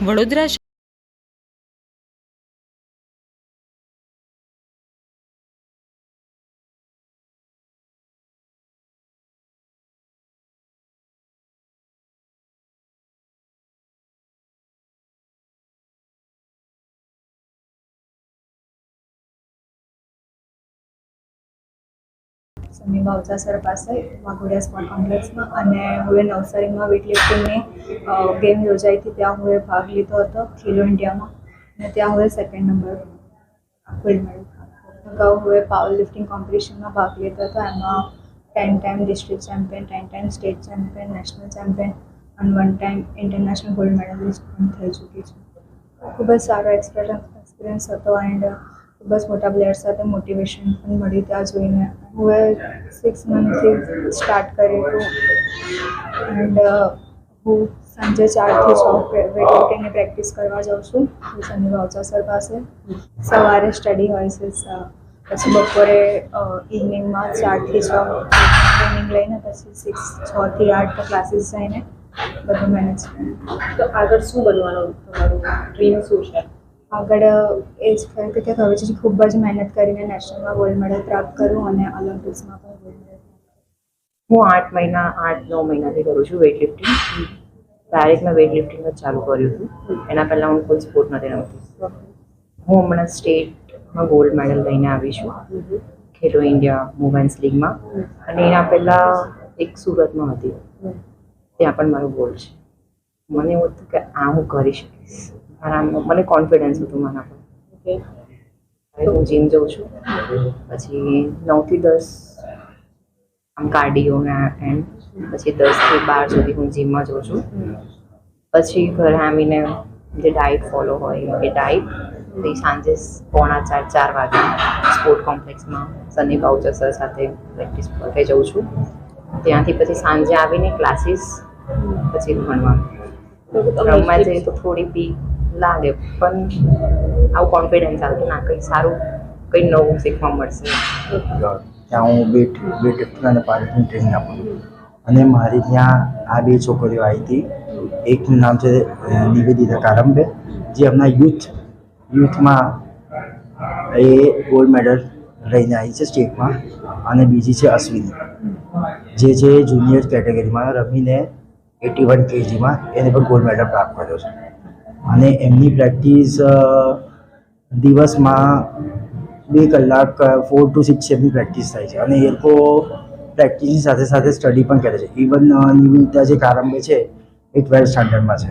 Vadodara Sunny બાવચા sir પાસે, Waghodia sport કોમ્પ્લેક્સમાં અને હવે નવસારીમાં વેઇટલિફ્ટિંગની ગેમ યોજાઈ હતી, ત્યાં હું ભાગ લીધો હતો, ખેલો ઇન્ડિયામાં. અને ત્યાં હવે સેકન્ડ નંબર ગોલ્ડ મેડલ અગાઉ હવે પાવર લિફ્ટિંગ કોમ્પિટિશનમાં ભાગ લીધો હતો, એમાં ten time district champion ten time state champion national champion અને one time international gold medallist પણ થઈ ચૂકી છું. ખૂબ જ સારો એક્સપિરિયન્સ એક્સપિરિયન્સ હતો એન્ડ ખૂબ જ મોટા પ્લેયર સાથે મોટિવેશન પણ મળી ત્યાં જોઈને. હું સિક્સ મંથથી સ્ટાર્ટ કર્યું હતું એન્ડ હું સાંજે ચારથી છ વેટલિફ્ટિંગની પ્રેક્ટિસ કરવા જાઉં છું. શનિ ભાવચા સર પાસે. સવારે સ્ટડી હોય છે પછી બપોરે ઇવનિંગમાં ચારથી છ ટ્રેનિંગ લઈને પછી સિક્સ છથી આઠ ક્લાસીસ જઈને બધું મેનેજ તો આગળ શું બનવાનું? તમારું ડ્રીમ શું છે? આગળ એ જ થયું કે હવે છે ખૂબ જ મહેનત કરીને નેશનલમાં ગોલ્ડ મેડલ પ્રાપ્ત કરું અને ઓલિમ્પિક્સમાં પણ ગોલ્ડ મેડલ હું આઠ મહિના, આઠ, નવ મહિનાથી કરું છું વેઇટ લિફ્ટિંગ ડાયરેક્ટ મેં વેઇટ લિફ્ટિંગ જ ચાલુ કર્યું હતું. એના પહેલાં હું કોઈ સ્પોર્ટ નથી રમતી. હું હમણાં સ્ટેટમાં ગોલ્ડ મેડલ લઈને આવી છું. ખેલો ઇન્ડિયા વુમેન્સ લીગમાં અને એના પહેલાં એક સુરતમાં હતી. ત્યાં પણ મારો ગોલ છે. મને એવું હતું કે આ હું કરી શકીશ. મારા મને કોન્ફિડન્સ હતું મારા પર. ઓકે હવે હું જીમ જઉં છું. પછી નવથી દસ આમ કાર્ડિયો એન્ડ પછી દસથી બાર સુધી હું જીમમાં જઉં છું. પછી ઘરે આવીને જે ડાયટ ફોલો હોય એ ડાયટ પછી સાંજે પોણા ચાર ચાર વાગે સ્પોર્ટ કોમ્પ્લેક્સમાં સની બાઉચર સર સાથે પ્રેક્ટિસ માટે જઉં છું. ત્યાંથી પછી સાંજે આવીને ક્લાસીસ પછી ભણવાનું. રમવા જઈએ તો થોડી બી લાગે, પણ આવું કોન્ફિડન્સ આવતું ના, કંઈ સારું, કંઈ નવું શીખવા મળશે. ત્યાં હું બે બે લિફ્ટિંગ અને પાવરલિફ્ટિંગ ટ્રેનિંગ આપું છું. અને મારી ત્યાં આ બે છોકરીઓ આવી હતી. એકનું નામ છે નિવેદિતા કારંબે, જે હમણાં યુથ, યુથમાં એ ગોલ્ડ મેડલ લઈને આવી છે સ્ટેટમાં અને બીજી છે અશ્વિની. જે છે જુનિયર કેટેગરીમાં રમીને એટી વન કેજીમાં એને પણ ગોલ્ડ મેડલ પ્રાપ્ત કર્યો છે. અને એમની પ્રેક્ટિસ દિવસમાં બે કલાક ફોર ટુ સિક્સ એમની પ્રેક્ટિસ થાય છે. અને એ લોકો પ્રેક્ટિસની સાથે સાથે સ્ટડી પણ કરે છે. ઇવન નિવિતા જે કારંબે છે એ ટ્વેલ્થ સ્ટાન્ડર્ડમાં છે.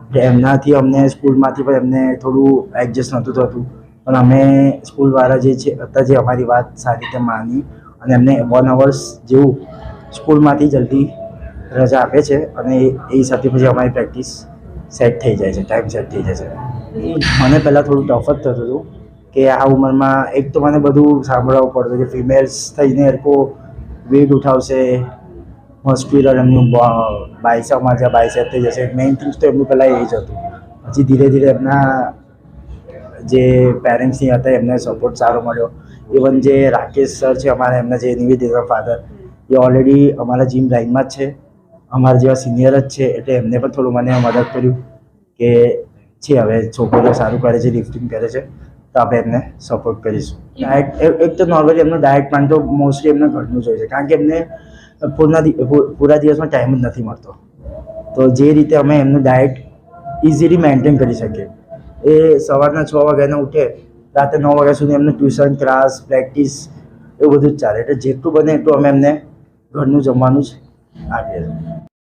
એટલે એમનાથી અમને સ્કૂલમાંથી પણ એમને થોડું એડજસ્ટ નહોતું થતું. પણ અમે સ્કૂલવાળા જે છે, હતા જે અમારી વાત સારી રીતે માની અને એમને વન અવર્સ જેવું સ્કૂલમાંથી જલ્દી રજા આપે છે અને એ હિસાબથી પછી અમારી પ્રેક્ટિસ સેટ થઈ જાય છે ટાઈમ સેટ થઈ જાય છે. મને પહેલાં થોડું ટફ જ થતું હતું કે આ ઉંમરમાં એક તો મને બધું સાંભળવું પડતું કે ફિમેલ્સ થઈને એ લોકો વેટ ઉઠાવશે હોસ્પિટલ એમનું બાયસેપમાં જ્યાં બાયસેપ થઈ જશે. મેઇન થિંગ્સ તો એમનું પહેલાં એ જ હતું. પછી ધીરે ધીરે એમના જે પેરેન્ટ્સની હતા, એમને સપોર્ટ સારો મળ્યો. ઇવન જે રાકેશ સર છે, અમારા એમના જે નિવેદિતા ફાધર એ ઓલરેડી અમારા જીમ લાઈનમાં જ છે. અમારા જેવા સિનિયર જ છે એટલે એમને પણ થોડું મને મદદ કર્યું કે છે, હવે છોકરીઓ સારું કરે છે લિફ્ટિંગ કરે છે, તો આપણે એમને સપોર્ટ કરીશું. ડાયટ એક તો નોર્મલી એમનું ડાયટ પ્લાન તો મોસ્ટલી એમને ઘરનું જ હોય છે, કારણ કે એમને પૂરના પૂરા દિવસમાં ટાઈમ જ નથી મળતો. તો જે રીતે અમે એમનું ડાયટ ઇઝીલી મેન્ટેન કરી શકીએ. એ સવારના છ વાગ્યાના ઉઠે, રાતે નવ વાગ્યા સુધી એમનું ટ્યુશન ક્લાસ પ્રેક્ટિસ એવું બધું જ ચાલે. એટલે જેટલું બને એટલું અમે એમને ઘરનું જમવાનું જ I did.